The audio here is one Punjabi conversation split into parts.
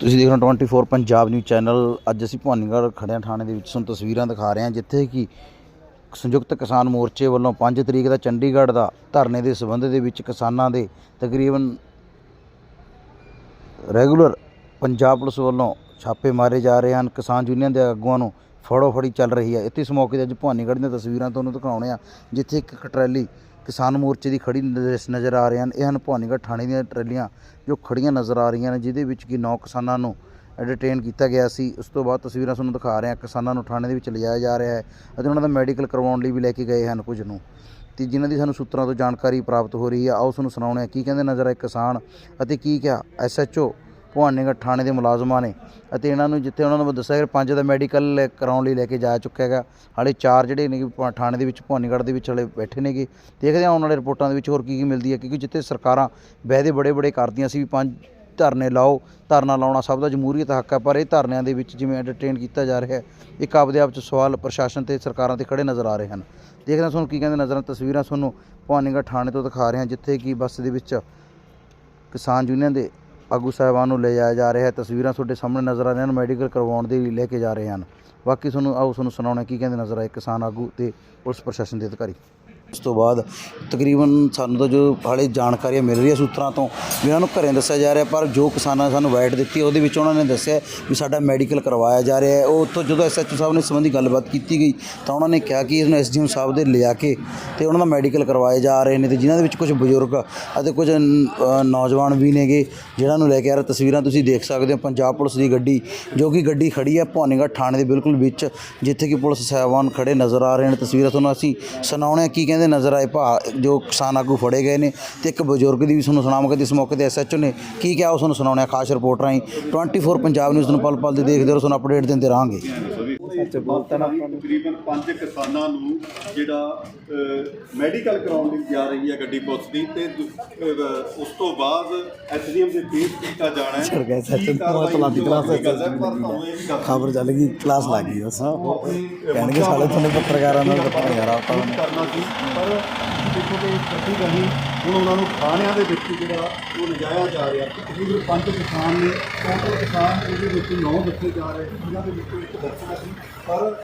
ਤੁਸੀਂ ਦੇਖ ਰਹੇ ਹੋ 24 ਪੰਜਾਬ ਨਿਊਜ਼ ਚੈਨਲ ਅੱਜ ਅਸੀਂ ਭਵਾਨੀਗੜ੍ਹ ਖੜਿਆ ਥਾਣੇ ਦੇ ਵਿੱਚ ਤੁਹਾਨੂੰ ਤਸਵੀਰਾਂ ਦਿਖਾ ਰਹੇ ਹਾਂ, ਜਿੱਥੇ ਕਿ ਸੰਯੁਕਤ ਕਿਸਾਨ ਮੋਰਚੇ ਵੱਲੋਂ 5 ਤਰੀਕ ਦਾ ਚੰਡੀਗੜ੍ਹ ਦਾ ਧਰਨੇ ਦੇ ਸਬੰਧ ਦੇ ਵਿੱਚ ਕਿਸਾਨਾਂ ਦੇ ਤਕਰੀਬਨ ਰੈਗੂਲਰ ਪੰਜਾਬ ਪੁਲਿਸ ਵੱਲੋਂ ਛਾਪੇ ਮਾਰੇ ਜਾ ਰਹੇ ਹਨ। ਕਿਸਾਨ ਯੂਨੀਅਨ ਦੇ ਆਗੂਆਂ ਨੂੰ ਫੜੋ ਫੜੀ ਚੱਲ ਰਹੀ ਹੈ। ਇੱਥੇ ਇਸ ਮੌਕੇ ਤੇ ਅੱਜ ਭਵਾਨੀਗੜ੍ਹ ਦੀਆਂ ਤਸਵੀਰਾਂ ਤੁਹਾਨੂੰ ਦਿਖਾਉਣੇ ਆ ਜਿੱਥੇ ਇੱਕ ਟਰੈਲੀ ਕਿਸਾਨ ਮੋਰਚੇ ਦੀ ਖੜੀ ਨਜ਼ਰ- ਆ ਰਹੇ ਹਨ। ਇਹ ਹਨ ਭਵਾਨੀਗੜ੍ਹ ਥਾਣੇ ਦੀਆਂ ਟਰੈਲੀਆਂ ਜੋ ਖੜੀਆਂ ਨਜ਼ਰ ਆ ਰਹੀਆਂ ਨੇ, ਜਿਹਦੇ ਵਿੱਚ ਕਿ ਨੌ ਕਿਸਾਨਾਂ ਨੂੰ ਡਿਟੇਨ ਕੀਤਾ ਗਿਆ ਸੀ। ਉਸ ਤੋਂ ਬਾਅਦ ਤਸਵੀਰਾਂ ਤੁਹਾਨੂੰ ਦਿਖਾ ਰਹੇ ਹਾਂ। ਕਿਸਾਨਾਂ ਨੂੰ ਥਾਣੇ ਦੇ ਵਿੱਚ ਲਿਜਾਇਆ ਜਾ ਰਿਹਾ ਹੈ ਅਤੇ ਉਹਨਾਂ ਦਾ ਮੈਡੀਕਲ ਕਰਵਾਉਣ ਲਈ ਵੀ ਲੈ ਕੇ ਗਏ ਹਨ ਕੁਝ ਨੂੰ। ਤੇ ਜਿਨ੍ਹਾਂ ਦੀ ਸਾਨੂੰ ਸੂਤਰਾਂ ਤੋਂ ਜਾਣਕਾਰੀ ਪ੍ਰਾਪਤ ਹੋ ਰਹੀ ਹੈ, ਆਓ ਤੁਹਾਨੂੰ ਸੁਣਾਉਣੇ ਆ ਕੀ ਕਹਿੰਦੇ ਨਜ਼ਰ ਆਏ ਕਿਸਾਨ ਅਤੇ ਕੀ ਕਿਹਾ। ਐਸਐਚਓ ਭਵਾਨੀਗੜ੍ਹ ਥਾਣੇ ਦੇ ਮੁਲਾਜ਼ਮਾਂ ਨੇ ਅਤੇ ਇਹਨਾਂ ਨੂੰ ਜਿੱਥੇ ਉਹਨਾਂ ਨੂੰ ਦੱਸਿਆ ਕਿ ਪੰਜ ਦਾ ਮੈਡੀਕਲ ਕਰਾਉਣ ਲਈ ਲੈ ਕੇ ਜਾ ਚੁੱਕਿਆ ਹੈਗਾ। ਹਾਲੇ ਚਾਰ ਜਿਹੜੇ ਨੇ ਭ- ਥਾਣੇ ਦੇ ਵਿੱਚ, ਭਵਾਨੀਗੜ੍ਹ ਦੇ ਵਿੱਚ ਹਾਲੇ ਬੈਠੇ ਨੇਗੇ ਦੇਖਦੇ ਹਾਂ ਆਉਣ ਵਾਲੇ ਰਿਪੋਰਟਾਂ ਦੇ ਵਿੱਚ ਹੋਰ ਕੀ ਕੀ ਮਿਲਦੀ ਹੈ, ਕਿਉਂਕਿ ਜਿੱਥੇ ਸਰਕਾਰਾਂ ਵਹਿਦੇ ਬੜੇ ਬੜੇ ਕਰਦੀਆਂ ਸੀ ਵੀ ਪੰਜ ਧਰਨੇ ਲਾਓ, ਧਰਨਾ ਲਾਉਣਾ ਸਭ ਦਾ ਜਮਹੂਰੀਅਤ ਹੱਕ ਹੈ ਪਰ ਇਹ ਧਰਨਿਆਂ ਦੇ ਵਿੱਚ ਜਿਵੇਂ ਐਂਟਰਟੇਨ ਕੀਤਾ ਜਾ ਰਿਹਾ ਹੈ, ਇੱਕ ਆਪਦੇ ਆਪ 'ਚ ਸਵਾਲ ਪ੍ਰਸ਼ਾਸਨ ਤੇ ਸਰਕਾਰਾਂ ਤੇ ਖੜੇ ਨਜ਼ਰ ਆ ਰਹੇ ਹਨ। ਦੇਖਦੇ ਹਾਂ ਤੁਹਾਨੂੰ ਕੀ ਕਹਿੰਦੇ ਨਜ਼ਰਾਂ, ਤਸਵੀਰਾਂ ਤੁਹਾਨੂੰ ਭਵਾਨੀਗੜ੍ਹ ਥਾਣੇ ਤੋਂ ਦਿਖਾ ਰਹੇ ਹਾਂ, ਜਿੱਥੇ ਕਿ ਬੱਸ ਦੇ ਵਿੱਚ ਕਿਸਾਨ ਯੂਨੀਅਨ ਦੇ ਆਗੂ ਸਾਹਿਬਾਨ ਨੂੰ ਲੈ ਜਾਇਆ ਜਾ ਰਿਹਾ ਹੈ। ਤਸਵੀਰਾਂ ਤੁਹਾਡੇ ਸਾਹਮਣੇ ਨਜ਼ਰ ਆ ਰਹੀਆਂ ਹਨ। ਮੈਡੀਕਲ ਕਰਵਾਉਣ ਦੇ ਲਈ ਲੈ ਕੇ ਜਾ ਰਹੇ ਹਨ। ਬਾਕੀ ਤੁਹਾਨੂੰ ਆਓ, ਤੁਹਾਨੂੰ ਸੁਣਾਉਣਾ ਕੀ ਕਹਿੰਦੇ ਨਜ਼ਰ ਆਏ ਕਿਸਾਨ ਆਗੂ ਤੇ ਪੁਲਿਸ ਪ੍ਰਸ਼ਾਸਨ ਦੇ ਅਧਿਕਾਰੀ। ਉਸ ਤੋਂ ਬਾਅਦ ਤਕਰੀਬਨ ਸਾਨੂੰ ਤਾਂ ਜੋ ਹਾਲੇ ਜਾਣਕਾਰੀਆਂ ਮਿਲ ਰਹੀਆਂ ਸੂਤਰਾਂ ਤੋਂ ਵੀ ਉਹਨਾਂ ਨੂੰ ਘਰੇ ਦੱਸਿਆ ਜਾ ਰਿਹਾ, ਪਰ ਜੋ ਕਿਸਾਨਾਂ ਨੇ ਸਾਨੂੰ ਵਾਈਟ ਦਿੱਤੀ ਉਹਦੇ ਵਿੱਚ ਉਹਨਾਂ ਨੇ ਦੱਸਿਆ ਵੀ ਸਾਡਾ ਮੈਡੀਕਲ ਕਰਵਾਇਆ ਜਾ ਰਿਹਾ ਹੈ। ਉਹ ਉੱਥੋਂ ਜਦੋਂ ਐਸਐਚਓ ਸਾਹਿਬ ਨੇ ਇਸ ਸੰਬੰਧੀ ਗੱਲਬਾਤ ਕੀਤੀ ਗਈ, ਤਾਂ ਉਹਨਾਂ ਨੇ ਕਿਹਾ ਕਿ ਇਹਨੂੰ ਐਸਡੀਐਮ ਸਾਹਿਬ ਦੇ ਲਿਆ ਕੇ ਤੇ ਉਹਨਾਂ ਦਾ ਮੈਡੀਕਲ ਕਰਵਾਏ ਜਾ ਰਹੇ ਨੇ ਤੇ ਜਿਨ੍ਹਾਂ ਦੇ ਵਿੱਚ ਕੁਝ ਬਜ਼ੁਰਗ ਅਤੇ ਕੁਝ ਨੌਜਵਾਨ ਵੀ ਨੇਗੇ ਜਿਹਨਾਂ ਨੂੰ ਲੈ ਕੇ ਆ ਰਹੇ ਤਸਵੀਰਾਂ ਤੁਸੀਂ ਦੇਖ ਸਕਦੇ ਹੋ। ਪੰਜਾਬ ਪੁਲਿਸ ਦੀ ਗੱਡੀ, ਜੋ ਕਿ ਗੱਡੀ ਖੜੀ ਹੈ ਭਵਾਨੀਗੜ੍ਹ ਥਾਣੇ ਦੇ ਬਿਲਕੁਲ ਵਿੱਚ, ਜਿੱਥੇ ਕਿ ਪੁਲਿਸ ਸਾਹਿਬਾਨ ਖੜੇ ਨਜ਼ਰ ਆ ਰਹੇ ਨੇ। ਤਸਵੀਰਾਂ ਤੁਹਾਨੂੰ ਅਸੀਂ ਸੁਣਾਉਣੇ ਆ, ਕੀ ਕਹਿੰਦੇ ਨਜ਼ਰ ਆਏ ਭਾ ਜੋ ਕਿਸਾਨ ਆਗੂ ਫੜੇ ਗਏ ਨੇ ਤੇ ਇੱਕ ਬਜ਼ੁਰਗ ਦੀ ਵੀ ਤੁਹਾਨੂੰ ਸੁਣਾਵਾਂਗੇ ਤੇ ਇਸ ਮੌਕੇ ਤੇ ਐਸਐਚਓ ਨੇ ਕੀ ਕਿਹਾ ਉਹ ਤੁਹਾਨੂੰ ਸੁਣਾਉਣੇ ਆ ਖਾਸ ਰਿਪੋਰਟ ਰਾਹੀਂ। 24 ਪੰਜਾਬ ਨਿਊਜ਼ ਨੂੰ ਪਲ ਪਲ ਦੇ ਦੇਖਦੇ ਰਹੋ, ਤੁਹਾਨੂੰ ਅਪਡੇਟ ਦਿੰਦੇ ਰਹਾਂਗੇ। ਤਕਰੀਬਨ ਪੰਜ ਕਿਸਾਨਾਂ ਨੂੰ ਜਿਹੜਾ ਮੈਡੀਕਲ ਕਰਾਉਣ ਲਈ ਜਾ ਰਹੀ ਹੈ ਗੱਡੀ ਪੁਲਿਸ ਦੀ ਤੇ ਉਸ ਤੋਂ ਬਾਅਦ ਐਸਡੀਐਮ ਦੇ ਫੇਸ ਕੀਤਾ ਜਾਣਾ ਹੈ। ਛੜ ਗਏ ਸੱਚ, ਤਲਾਤੀ ਹੋਈ, ਕਲਾਸ ਗੱਲ ਹੈ, ਖਬਰ ਚੱਲ ਗਈ ਕਲਾਸ ਲੱਗ ਗਈ ਬਸ ਕਹਿਣਗੇ ਸਾਲੇ ਤੁਹਾਨੂੰ ਪੱਤਰਕਾਰਾਂ ਨਾਲ ਪਤਾ ਯਾਰ ਆਪਾਂ ਨੂੰ ਕਰਨਾ ਸੀ ਪਰ ਦੇਖੋ ਕਿ ਕੱਟੀ ਗਈ ਹੁਣ ਉਹਨਾਂ ਨੂੰ ਥਾਣਿਆਂ ਦੇ ਵਿੱਚ ਜਿਹੜਾ ਉਹ ਲਿਜਾਇਆ ਜਾ ਰਿਹਾ ਤਕਰੀਬਨ ਪੰਜ ਕਿਸਾਨ ਨੇ ਟੋਟਲ ਕਿਸਾਨ ਇਹਦੇ ਵਿੱਚ ਨੌ ਦੱਸੇ ਜਾ ਰਹੇ ਸੀ ਜਿਨ੍ਹਾਂ ਦੇ ਵਿੱਚੋਂ ਇੱਕ ਦੱਸਿਆ ਸੀ। ਪਰ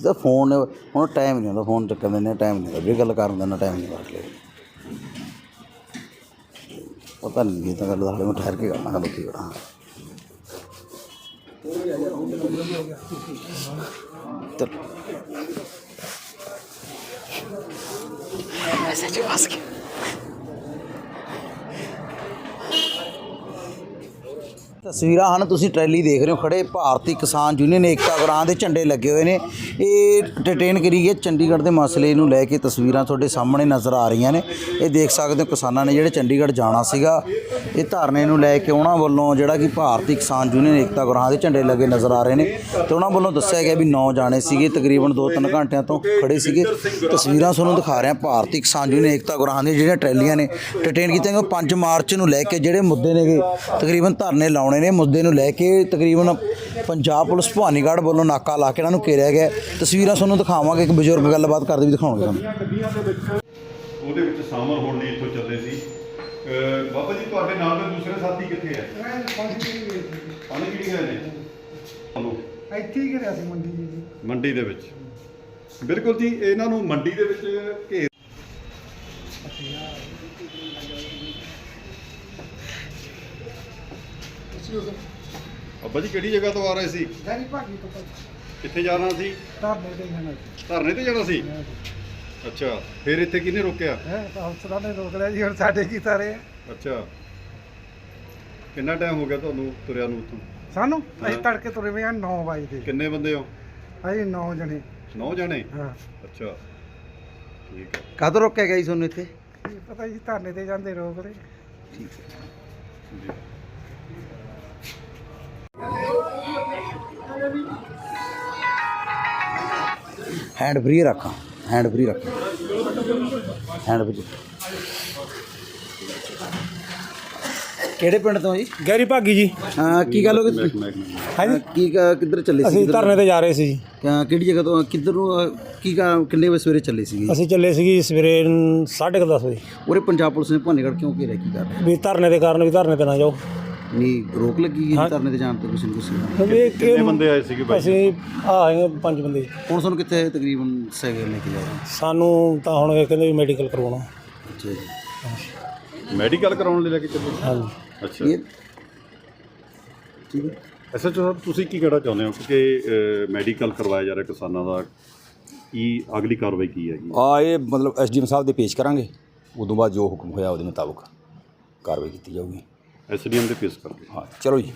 ਦਾ ਫੋਨ ਹੁਣ ਟਾਈਮ ਨਹੀਂ ਹੁੰਦਾ, ਫੋਨ ਚੱਕਣ ਦਿੰਦੇ ਟਾਈਮ ਨਹੀਂ ਹੁੰਦਾ ਵੀ ਗੱਲ ਕਰਨ ਦਾ ਨਾ ਟਾਈਮ ਨਹੀਂ ਬਾਤ ਪਤਾ ਨਹੀਂ ਇਹ ਤਾਂ ਗੱਲ ਹਾਲੇ ਮੈਂ ਠਹਿਰ ਕੇ ਕਰਨਾ ਹੈ ਲੋਕੀ ਕਰਾਂ ਚਲ। ਐਸੇ ਪਾਸ ਕੇ ਤਸਵੀਰਾਂ ਹਨ, ਤੁਸੀਂ ਟਰੈਲੀ ਦੇਖ ਰਹੇ ਹੋ, ਖੜੇ ਭਾਰਤੀ ਕਿਸਾਨ ਯੂਨੀਅਨ ਏਕਤਾ ਗਰਾਂ ਦੇ ਝੰਡੇ ਲੱਗੇ ਹੋਏ ਨੇ। ਇਹ ਡਿਟੇਨ ਕਰੀ ਗਏ ਚੰਡੀਗੜ੍ਹ ਦੇ ਮਸਲੇ ਨੂੰ ਲੈ ਕੇ ਤਸਵੀਰਾਂ ਤੁਹਾਡੇ ਸਾਹਮਣੇ ਨਜ਼ਰ ਆ ਰਹੀਆਂ ਨੇ। ਇਹ ਦੇਖ ਸਕਦੇ ਹੋ, ਕਿਸਾਨਾਂ ਨੇ ਜਿਹੜੇ ਚੰਡੀਗੜ੍ਹ ਜਾਣਾ ਸੀਗਾ, ਇਹ ਧਰਨੇ ਨੂੰ ਲੈ ਕੇ ਉਹਨਾਂ ਵੱਲੋਂ ਜਿਹੜਾ ਕਿ ਭਾਰਤੀ ਕਿਸਾਨ ਯੂਨੀਅਨ ਏਕਤਾ ਗਰਾਂ ਦੇ ਝੰਡੇ ਲੱਗੇ ਨਜ਼ਰ ਆ ਰਹੇ ਨੇ ਤੇ ਉਹਨਾਂ ਵੱਲੋਂ ਦੱਸਿਆ ਗਿਆ ਵੀ 9 ਜਾਣੇ ਸੀਗੇ, ਤਕਰੀਬਨ 2-3 ਘੰਟਿਆਂ ਤੋਂ ਖੜੇ ਸੀਗੇ। ਤਸਵੀਰਾਂ ਤੁਹਾਨੂੰ ਦਿਖਾ ਰਿਹਾ, ਭਾਰਤੀ ਕਿਸਾਨ ਯੂਨੀਅਨ ਏਕਤਾ ਗਰਾਂ ਦੀਆਂ ਜਿਹੜੀਆਂ ਟਰੈਲੀਆਂ ਨੇ ਡਿਟੇਨ ਕੀਤੀਆਂ ਗਈਆਂ 5 ਮਾਰਚ ਨੂੰ ਲੈ ਕੇ ਜਿਹੜੇ ਮੁੱਦੇ ਨੇਗੇ, ਤਕਰੀਬਨ ਧਰਨੇ ਲਾਉਣੇ ਨੇ ਮੁੱਦੇ ਨੂੰ ਲੈ ਕੇ ਤਕਰੀਬਨ ਪੰਜਾਬ ਪੁਲਿਸ ਭਵਾਨੀਗੜ੍ਹ ਵੱਲੋਂ ਨਾਕਾ ਲਾ ਕੇ ਇਹਨਾਂ ਨੂੰ ਘੇਰਿਆ ਗਿਆ। ਤਸਵੀਰਾਂ ਤੁਹਾਨੂੰ ਦਿਖਾਵਾਂਗੇ ਇੱਕ ਬਜ਼ੁਰਗ ਗੱਲਬਾਤ ਕਰਦੇ ਵੀ ਦਿਖਾਉਣਗੇ ਤੁਹਾਨੂੰ। ਉਹਦੇ ਵਿੱਚ ਸ਼ਾਮਲ ਹੋਣ ਲਈ ਇੱਥੋਂ ਚੱਲੇ ਸੀ। ਬਾਬਾ ਜੀ ਤੁਹਾਡੇ ਨਾਲ ਦੇ ਦੂਸਰੇ ਸਾਥੀ ਕਿੱਥੇ ਹੈ ਪਾਣੀ ਕਿਹੜੀ ਗਏ ਨੇ? ਹਲੋ। ਇੱਥੇ ਹੀ ਕਰਿਆ ਸੀ ਮੰਡੀ ਜੀ ਜੀ। ਮੰਡੀ ਦੇ ਵਿੱਚ। ਬਿਲਕੁਲ ਜੀ ਇਹਨਾਂ ਨੂੰ ਮੰਡੀ ਦੇ ਵਿੱਚ ਘੇਰ ਬਾਬਾ ਜੀ ਕਿਹੜੀ ਜਗ੍ਹਾ ਤੋਂ ਆ ਰਹੇ ਸੀ? ਗੈਰੀ ਭਾਗੀ ਤੋਂ ਭਾਜੀ। ਕਿੱਥੇ ਜਾਣਾ ਸੀ? ਧਰਨੇ ਤੇ ਜਾਣਾ ਸੀ। ਧਰਨੇ ਤੇ ਜਾਣਾ ਸੀ? ਅੱਛਾ ਫਿਰ ਇੱਥੇ ਕਿਹਨੇ ਰੋਕਿਆ? ਹੈ ਅਫਸਰਾਂ ਨੇ ਰੋਕ ਲਿਆ ਜੀ ਹੁਣ ਸਾਡੇ ਕੀ ਤਾਰੇ ਆ। ਅੱਛਾ। ਕਿੰਨਾ ਟਾਈਮ ਹੋ ਗਿਆ ਤੁਹਾਨੂੰ ਤੁਰਿਆ ਨੂੰ ਉੱਥੋਂ? ਸਾਨੂੰ? ਅਸੀਂ ਹਾਂ। ਤੜਕੇ ਤੁਰੇ ਵੇ ਆ 9 ਵਜੇ ਦੇ। ਕਿੰਨੇ ਬੰਦੇ ਹੋ? ਅਸੀਂ 9 ਜਣੇ। 9 ਜਣੇ? ਹਾਂ। ਅੱਛਾ। ਠੀਕ ਹੈ ਕਦੋਂ ਰੋਕਿਆ ਗਿਆ ਜੀ ਤੁਹਾਨੂੰ ਇੱਥੇ? ਪਤਾ ਜੀ ਧਰਨੇ ਤੇ ਜਾਂਦੇ ਰੋਕ ਲਏ। ਜੀ। ਹੈਂਡ ਫ੍ਰੀ ਰੱਖਾਂ। ਹੈਂਡ ਫ੍ਰੀ ਰੱਖ। ਹੈਂਡ ਫ੍ਰੀ ਕਿਹੜੇ ਪਿੰਡ ਤੋਂ ਜੀ? ਗੈਰੀ ਭਾਗੀ ਜੀ। ਹਾਂ ਕੀ ਗੱਲ ਹੋ ਗਈ ਹਾਂਜੀ। ਕੀ ਕ- ਕਿੱਧਰ ਚੱਲੇ ਸੀ? ਅਸੀਂ ਧਰਨੇ ਤੇ ਜਾ ਰਹੇ ਸੀ ਜੀ। ਕਿਹੜੀ ਜਗ੍ਹਾ ਤੋਂ ਕਿੱਧਰ ਨੂੰ ਅ, ਕੀ ਕਾ- ਕਿੰਨੇ ਵਜੇ ਸਵੇਰੇ ਚੱਲੇ ਸੀਗੇ ਅਸੀਂ ਚੱਲੇ ਸੀਗੀ ਸਵੇਰੇ 10:30 ਵਜੇ। ਉਰੇ ਪੰਜਾਬ ਪੁਲਿਸ ਨੇ ਭਾਨੀਗੜ੍ਹ ਕਿਉਂ ਘੇਰਿਆ? ਕੀ ਕਰ ਰਿਹਾ ਵੀ ਧਰਨੇ ਦੇ ਕਾਰਨ ਵੀ ਧਰਨੇ ਤੇ ਨਾ ਜਾਓ। ਨਹੀਂ ਰੋਕ ਲੱਗੀ ਹੈ। ਧਰਨੇ ਤੇ ਜਾਣ ਤੇ ਕਿਸੇ ਨੂੰ ਕਿਸੇ ਵੀ ਇਹ ਕਿੰਨੇ ਬੰਦੇ ਆਏ ਸੀਗੇ ਬਾਈ? ਅਸੀਂ ਆਏ ਪੰਜ ਬੰਦੇ। ਹੁਣ ਸਾਨੂੰ ਕਿੱਥੇ ਤਕਰੀਬਨ ਸੈਗੇ ਲੈ ਕੇ ਜਾ ਰਹੇ ਸਾਨੂੰ ਤਾਂ ਹੁਣ ਇਹ ਕਹਿੰਦੇ ਵੀ ਮੈਡੀਕਲ ਕਰਵਾਉਣਾ। ਅੱਛਾ ਜੀ। ਮੈਡੀਕਲ ਕਰਾਉਣ ਲਈ ਲੈ ਕੇ ਚੱਲੇ? ਹਾਂਜੀ। ਅੱਛਾ। ਠੀਕ ਹੈ। ਐਸਐਚਓ ਸਾਹਿਬ ਤੁਸੀਂ ਕੀ ਕਹਿਣਾ ਚਾਹੁੰਦੇ ਹੋ ਕਿ ਮੈਡੀਕਲ ਕਰਵਾਇਆ ਜਾ ਰਿਹਾ ਕਿਸਾਨਾਂ ਦਾ? ਕੀ ਅਗਲੀ ਕਾਰਵਾਈ ਕੀ ਹੈਗੀ? ਆ ਇਹ ਮਤਲਬ ਐਸਡੀਐਮ ਸਾਹਿਬ ਦੇ ਪੇਸ਼ ਕਰਾਂਗੇ। ਉਦੋਂ ਬਾਅਦ ਜੋ ਹੁਕਮ ਹੋਇਆ ਉਹਦੇ ਮੁਤਾਬਕ ਕਾਰਵਾਈ ਕੀਤੀ ਜਾਊਗੀ। ਐਸਡੀਐਮ ਦੇ ਪੇਸ਼ ਕਰਕੇ ਹਾਂ ਚਲੋ ਜੀ